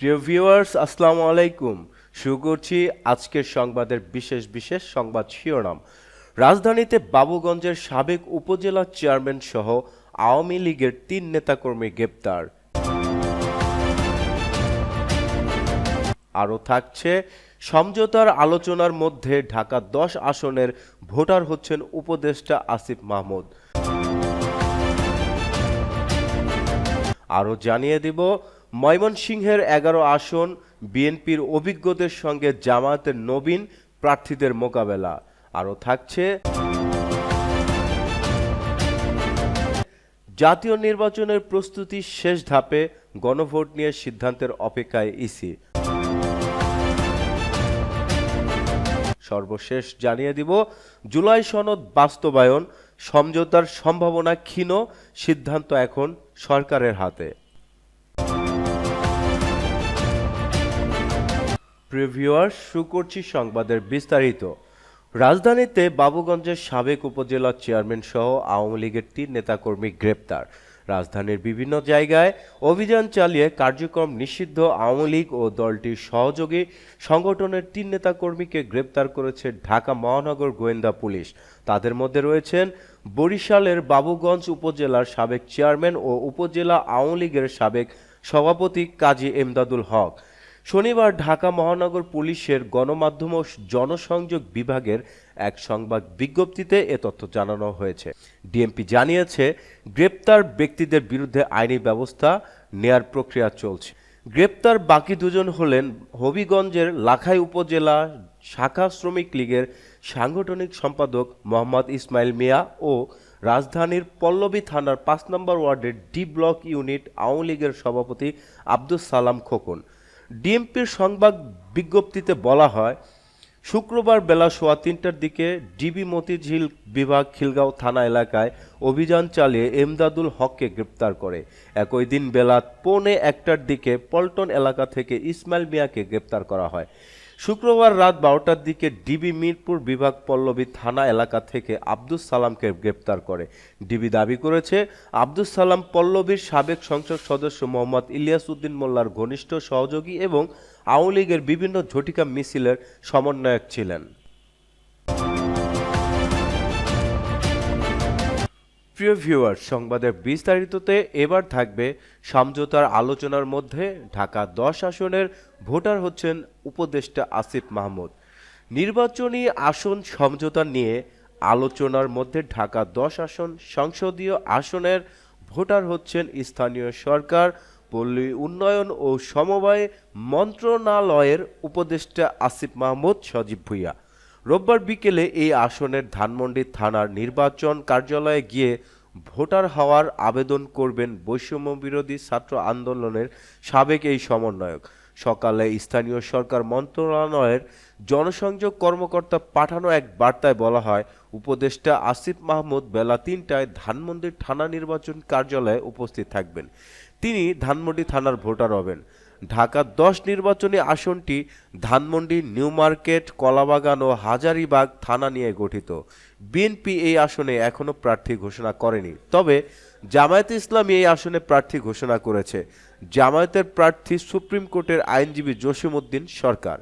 প্রিয় ভিউয়ার্স, আসসালামু আলাইকুম। শুরু করছি আজকের সংবাদের বিশেষ বিশেষ সংবাদ শিরোনাম। রাজধানীতে বাবুগঞ্জের সাবেক উপজেলা চেয়ারম্যান সহ আওয়ামী লীগের তিন নেতাকর্মী গ্রেপ্তার। আরও থাকছে, সমঝোতার আলোচনার মধ্যে ঢাকা দশ আসনের ভোটার হচ্ছেন উপদেষ্টা আসিফ মাহমুদ। আরও জানিয়ে দিব ময়মনসিংহের এগারো আসন বিএনপির অভিজ্ঞদের সঙ্গে জামায়াতের নবীন প্রার্থীদের মোকাবেলা। আরও থাকছে জাতীয় নির্বাচনের প্রস্তুতি শেষ ধাপে গণভোট নিয়ে সিদ্ধান্তের অপেক্ষায় ইসি। সর্বশেষ জানিয়ে দিব, জুলাই সনদ বাস্তবায়ন, সমঝোতার সম্ভাবনা ক্ষীণ, সিদ্ধান্ত এখন সরকারের হাতে। প্রিভিউয়ার করছি সংবাদের বিস্তারিত। রাজধানীতে বাবুগঞ্জের সাবেক উপজেলা চেয়ারম্যান সহ আওয়ামী লীগের তিন নেতাকর্মী গ্রেপ্তার। রাজধানীর বিভিন্ন জায়গায় অভিযান চালিয়ে কার্যক্রম নিষিদ্ধ আওয়ামী লীগ ও দলটির সহযোগী সংগঠনের তিন নেতাকর্মীকে গ্রেপ্তার করেছে ঢাকা মহানগর গোয়েন্দা পুলিশ। তাদের মধ্যে রয়েছেন বরিশালের বাবুগঞ্জ উপজেলার সাবেক চেয়ারম্যান ও উপজেলা আওয়ামী লীগের সাবেক সভাপতি কাজী এমদাদুল হক। শনিবার ঢাকা মহানগর পুলিশের গণমাধ্যম ও জনসংযোগ বিভাগের এক সংবাদ বিজ্ঞপ্তিতে এ তথ্য জানানো হয়েছে। ডিএমপি জানিয়েছে, গ্রেপ্তার ব্যক্তিদের বিরুদ্ধে আইনি ব্যবস্থা নেয়ার প্রক্রিয়া চলছে। গ্রেপ্তার বাকি দুজন হলেন হবিগঞ্জের লাখাই উপজেলা শাখা শ্রমিক লীগের সাংগঠনিক সম্পাদক মোহাম্মদ ইসমাইল মিয়া ও রাজধানীর পল্লবী থানার পাঁচ নম্বর ওয়ার্ডের ডি ব্লক ইউনিট আওয়ামী লীগের সভাপতি আব্দুস সালাম খোকন। ডিএমপির সংবাদ বিজ্ঞপ্তিতে বলা হয়, শুক্রবার বেলা সোয়া তিনটার দিকে ডিবি মতিঝিল বিভাগ খিলগাঁও থানা এলাকায় অভিযান চালিয়ে এমদাদুল হককে গ্রেপ্তার করে। একই দিন বেলা পৌনে একটার দিকে পল্টন এলাকা থেকে ইসমাইল মিয়াকে গ্রেপ্তার করা হয়। শুক্রবার রাত বারোটার দিকে ডিবি মিরপুর বিভাগ পল্লবী থানা এলাকা থেকে আব্দুস সালামকে গ্রেপ্তার করে। ডিবি দাবি করেছে, আব্দুস সালাম পল্লবীর সাবেক সংসদ সদস্য মোহাম্মদ ইলিয়াস উদ্দিন মোল্লার ঘনিষ্ঠ সহযোগী এবং আওয়ামী লীগের বিভিন্ন ঝটিকা মিছিলের সমন্বয়ক ছিলেন। প্রিয় ভিউয়ার সংবাদের বিস্তারিততে এবার থাকবে সমঝোতার আলোচনার মধ্যে ঢাকা দশ আসনের ভোটার হচ্ছেন উপদেষ্টা আসিফ মাহমুদ। নির্বাচনী আসন সমঝোতা নিয়ে আলোচনার মধ্যে ঢাকা দশ আসন সংসদীয় আসনের ভোটার হচ্ছেন স্থানীয় সরকার, পল্লী উন্নয়ন ও সমবায় মন্ত্রণালয়ের উপদেষ্টা আসিফ মাহমুদ সজীব ভুইয়া। রোববার বিকেলে এই আসনের ধানমন্ডি থানার নির্বাচন কার্যালয়ে গিয়ে ভোটার হওয়ার আবেদন করবেন বৈষম্য বিরোধী ছাত্র আন্দোলনের সাবেক এই সমন্বয়ক। সকালে স্থানীয় সরকার মন্ত্রণালয়ের জনসংযোগ কর্মকর্তা পাঠানো এক বার্তায় বলা হয়, উপদেষ্টা আসিফ মাহমুদ বেলা তিনটায় ধানমন্ডির থানা নির্বাচন কার্যালয়ে উপস্থিত থাকবেন। তিনি ধানমন্ডি থানার ভোটার হবেন। ঢাকা দশ নির্বাচনী আসনটি ধানমন্ডি, নিউ মার্কেট, কলাবাগান ও হাজারিবাগ থানা নিয়ে গঠিত। বিএনপি এই আসনে এখনও প্রার্থী ঘোষণা করেনি। তবে জামায়াতে ইসলামী এই আসনে প্রার্থী ঘোষণা করেছে। জামায়াতের প্রার্থী সুপ্রিম কোর্টের আইনজীবী জসিমউদ্দিন সরকার।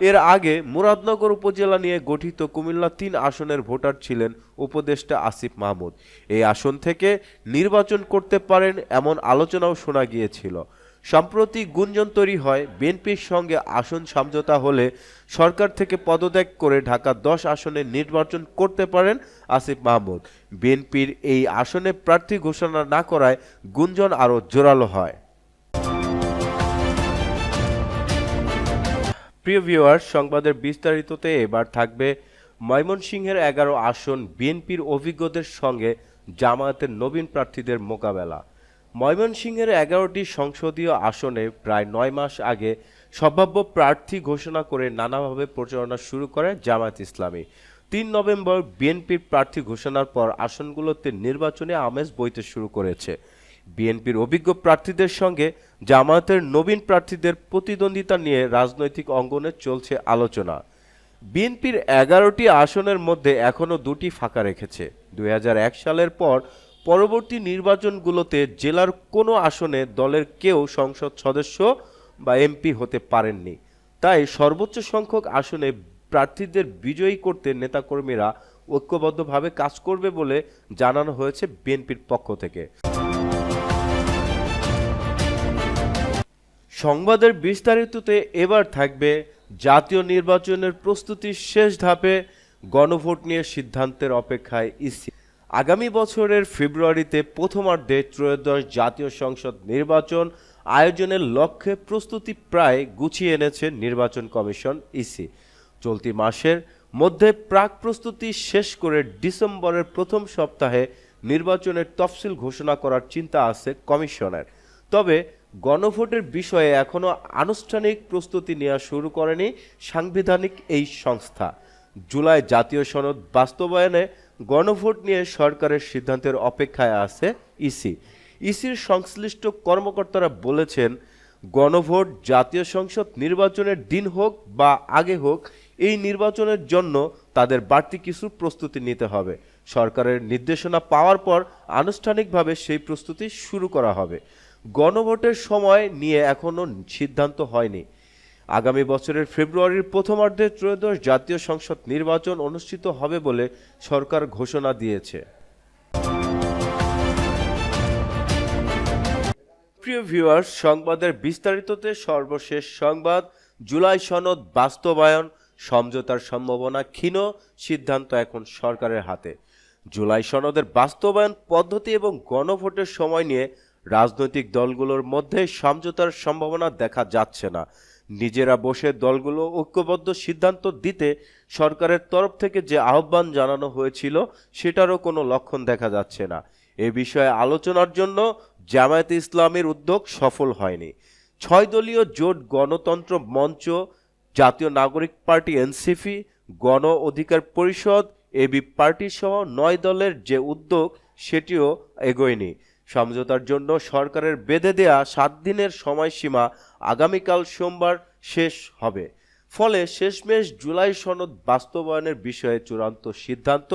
এর আগে মুরাদনগর উপজেলা নিয়ে গঠিত কুমিল্লা তিন আসনের ভোটার ছিলেন উপদেষ্টা আসিফ মাহমুদ। এই আসন থেকে নির্বাচন করতে পারেন এমন আলোচনাও শোনা গিয়েছিল। সম্প্রতি গুঞ্জন তৈরি হয়, বিএনপির সঙ্গে আসন সমঝোতা হলে সরকার থেকে পদত্যাগ করে ঢাকা দশ আসনে নির্বাচন করতে পারেন আসিফ মাহমুদ। বিএনপির এই আসনে প্রার্থী ঘোষণা না করায় গুঞ্জন আরও জোরালো হয়। প্রিয় ভিউয়ার সংবাদের বিস্তারিততে এবার থাকবে ময়মনসিংহের এগারো আসন বিএনপির অভিজ্ঞদের সঙ্গে জামায়াতের নবীন প্রার্থীদের মোকাবেলা। ময়মনসিংহের এগারোটি সংসদীয় আসনে প্রায় নয় মাস আগে সম্ভাব্য প্রার্থী ঘোষণা করে নানাভাবে প্রচারণা শুরু করে জামায়াত ইসলামী। তিন নভেম্বর বিএনপির প্রার্থী ঘোষণার পর আসনগুলোতে নির্বাচনে আমেজ বইতে শুরু করেছে। বিএনপির অভিজ্ঞ প্রার্থীদের সঙ্গে জামায়াতের নবীন প্রার্থীদের প্রতিদ্বন্দ্বিতা নিয়ে রাজনৈতিক অঙ্গনে চলছে আলোচনা। বিএনপির এগারোটি আসনের মধ্যে এখনও দুটি ফাঁকা রেখেছে। দুই হাজার এক সালের পর পরবর্তী নির্বাচনগুলোতে জেলার কোনো আসনে দলের কেউ সংসদ সদস্য বা এমপি হতে পারেননি। তাই সর্বোচ্চ সংখ্যক আসনে প্রার্থীদের বিজয়ী করতে নেতাকর্মীরা ঐক্যবদ্ধভাবে কাজ করবে বলে জানানো হয়েছে বিএনপির পক্ষ থেকে। সংবাদের বিস্তারিততে এবার থাকবে জাতীয় নির্বাচনের প্রস্তুতির শেষ ধাপে গণভোট নিয়ে সিদ্ধান্তের অপেক্ষায় ইসি। আগামী বছরের ফেব্রুয়ারিতে প্রথমার্ধে ত্রয়োদশ জাতীয় সংসদ নির্বাচন আয়োজনের লক্ষ্যে প্রস্তুতি প্রায় গুছিয়ে এনেছে নির্বাচন কমিশন ইসি। চলতি মাসের মধ্যে প্রাক প্রস্তুতি শেষ করে ডিসেম্বরের প্রথম সপ্তাহে নির্বাচনের তফসিল ঘোষণা করার চিন্তা আছে কমিশনের। তবে গণভোটের বিষয়ে এখনও আনুষ্ঠানিক প্রস্তুতি নেওয়া শুরু করেনি সাংবিধানিক এই সংস্থা। জুলাই জাতীয় সনদ বাস্তবায়নে গণভোট নিয়ে সরকারের সিদ্ধান্তের অপেক্ষায় আছে ইসি। ইসির সংশ্লিষ্ট কর্মকর্তারা বলেছেন, গণভোট জাতীয় সংসদ নির্বাচনের দিন হোক বা আগে হোক, এই নির্বাচনের জন্য তাদের বাড়তি কিছু প্রস্তুতি নিতে হবে। সরকারের নির্দেশনা পাওয়ার পর আনুষ্ঠানিকভাবে সেই প্রস্তুতি শুরু করা হবে। গণভোটের সময় নিয়ে এখনও সিদ্ধান্ত হয়নি। আগামী বছরের ফেব্রুয়ারির প্রথমার্ধে ত্রয়োদশ জাতীয় সংসদ নির্বাচন অনুষ্ঠিত হবে বলে সরকার ঘোষণা দিয়েছে। প্রিয় ভিউয়ার্স, সংবাদের বিস্তারিততে সর্বশেষ সংবাদ। জুলাই সনদ বাস্তবায়ন, সমঝোতার সম্ভাবনা ক্ষীণ সিদ্ধান্ত এখন সরকারের হাতে। জুলাই সনদের বাস্তবায়ন পদ্ধতি এবং গণভোটের সময় নিয়ে রাজনৈতিক দলগুলোর মধ্যে সমঝোতার সম্ভাবনা দেখা যাচ্ছে না। নিজেরা বসে দলগুলো ঐক্যবদ্ধ সিদ্ধান্ত দিতে সরকারের তরফ থেকে যে আহ্বান জানানো হয়েছিল, সেটারও কোনো লক্ষণ দেখা যাচ্ছে না। এ বিষয়ে আলোচনার জন্য জামায়াত ইসলামের উদ্যোগ সফল হয়নি। ছয় দলীয় জোট গণতন্ত্র মঞ্চ, জাতীয় নাগরিক পার্টি এনসিপি, গণ অধিকার পরিষদ এবি পার্টি সহ নয় দলের যে উদ্যোগ, সেটিও এগোয়নি। সমঝোতার জন্য সরকারের বেঁধে দেয়া সাত দিনের সময়সীমা আগামীকাল সোমবার শেষ হবে। ফলে শেষমেশ জুলাই সনদ বাস্তবায়নের বিষয়ে চূড়ান্ত সিদ্ধান্ত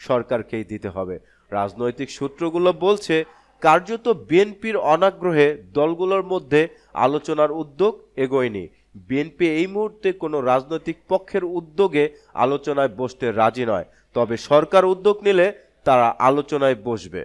সরকারকেই দিতে হবে। রাজনৈতিক সূত্রগুলো বলছে, কার্যত বিএনপির অনাগ্রহে দলগুলোর মধ্যে আলোচনার উদ্যোগ এগোয়নি। বিএনপি এই মুহূর্তে কোনো রাজনৈতিক পক্ষের উদ্যোগে আলোচনায় বসতে রাজি নয়। তবে সরকার উদ্যোগ নিলে তারা আলোচনায় বসবে।